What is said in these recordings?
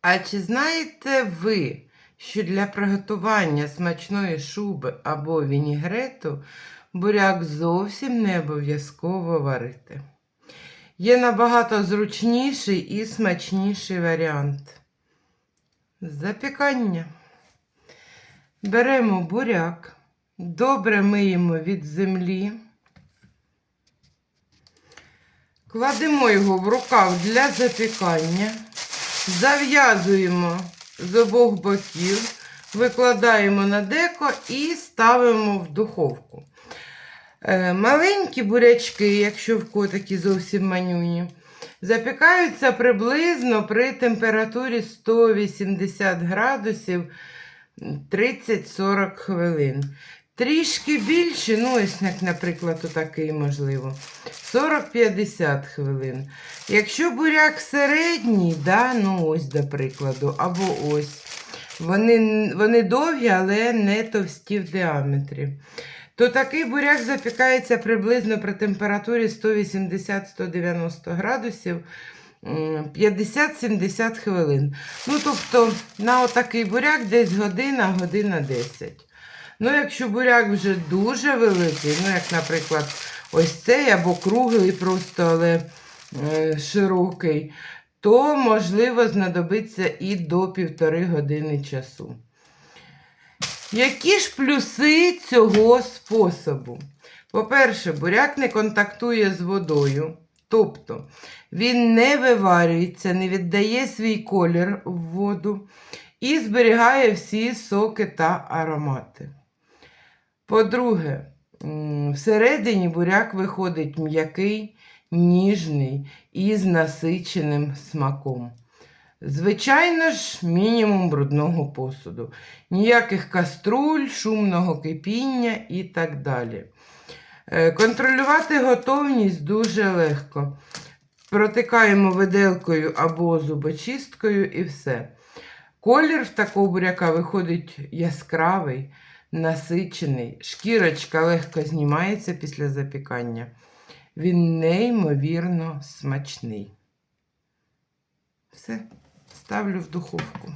А чи знаєте ви, що для приготування смачної шуби або вінігрету буряк зовсім не обов'язково варити? Є набагато зручніший і смачніший варіант. Запікання. Беремо буряк, добре миємо від землі. Кладемо його в рукав для запікання, зав'язуємо з обох боків, викладаємо на деко і ставимо в духовку. Е, Маленькі бурячки, якщо в котики зовсім манюні, запікаються приблизно при температурі 180 градусів 30-40 хвилин. Трішки більше, ну ось як, наприклад, отакий можливо. 40-50 хвилин. Якщо буряк середній, да, ну ось до прикладу, або ось. Вони, вони довгі, але не товсті в діаметрі. То такий буряк запікається приблизно при температурі 180-190 градусів 50-70 хвилин. Ну, тобто, на отакий буряк десь година, година 10. Ну, якщо буряк вже дуже великий, ну, як, наприклад, ось цей або круглий просто, але е, широкий, то, можливо, знадобиться і до півтори години часу. Які ж плюси цього способу? По-перше, буряк не контактує з водою, тобто він не виварюється, не віддає свій колір в воду і зберігає всі соки та аромати. По-друге, всередині буряк виходить м'який, ніжний і з насиченим смаком. Звичайно ж, мінімум брудного посуду. Ніяких каструль, шумного кипіння і так далі. Е, Контролювати готовність дуже легко. Протикаємо виделкою або зубочисткою і все. Колір в такого буряка виходить яскравий, насичений, шкірочка легко знімається після запікання. Він неймовірно смачний. Все, ставлю в духовку.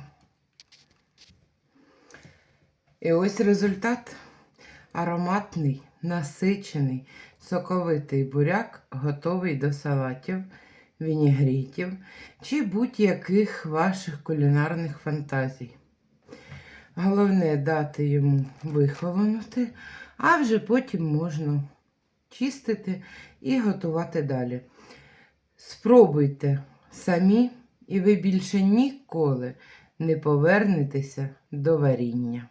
І ось результат. Ароматний, насичений, соковитий буряк, готовий до салатів, вінігрітів чи будь-яких ваших кулінарних фантазій. Головне дати йому вихолонути, а вже потім можна чистити і готувати далі. Спробуйте самі, і ви більше ніколи не повернетеся до варіння.